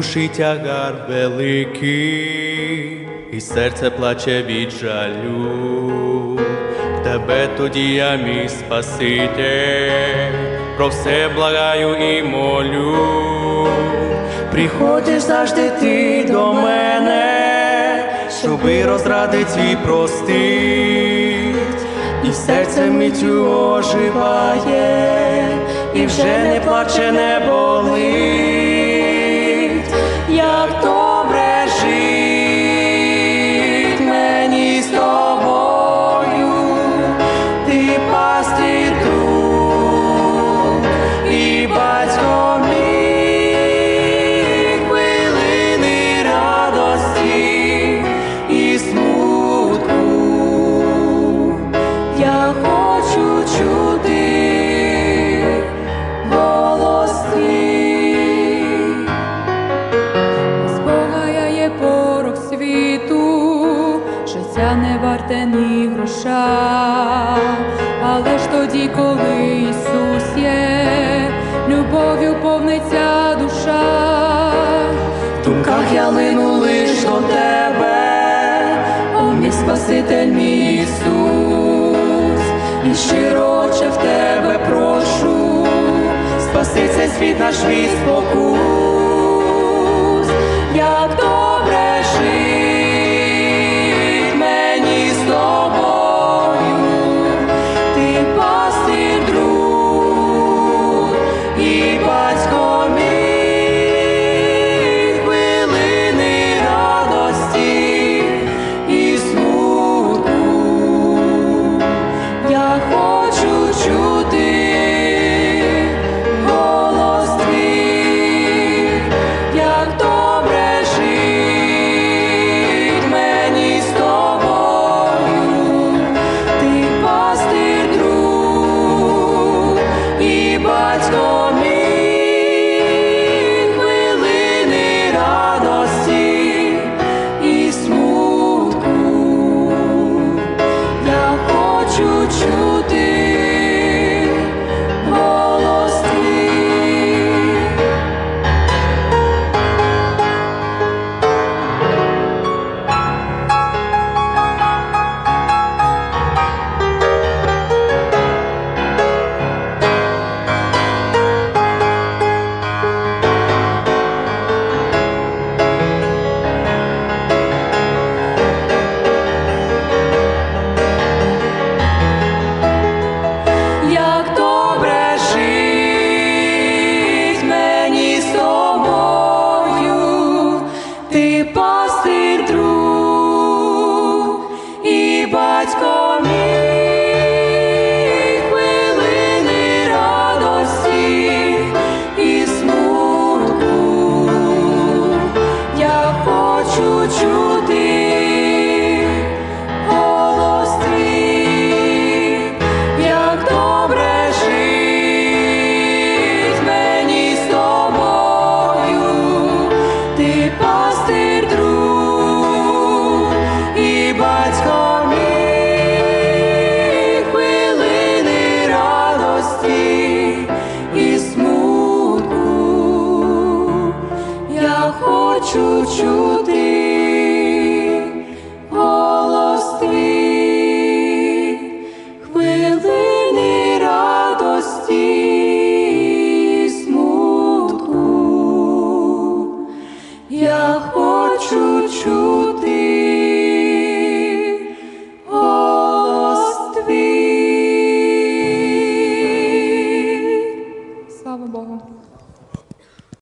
душі тягар великий, і серце плаче від жалю. Тебе тоді я мій Спаситель, про все благаю і молю. Приходиш завжди ти до мене, щоби розради твій простить, і серце миттю оживає, і вже не плаче, не болить, не варте ні гроша, але ж тоді, коли Ісус є, любов'ю повниться душа. В думках я лину лиш до тебе, о мій Спаситель мій Ісус, і щироче в тебе прошу, спаси цей світ наш від спокус, і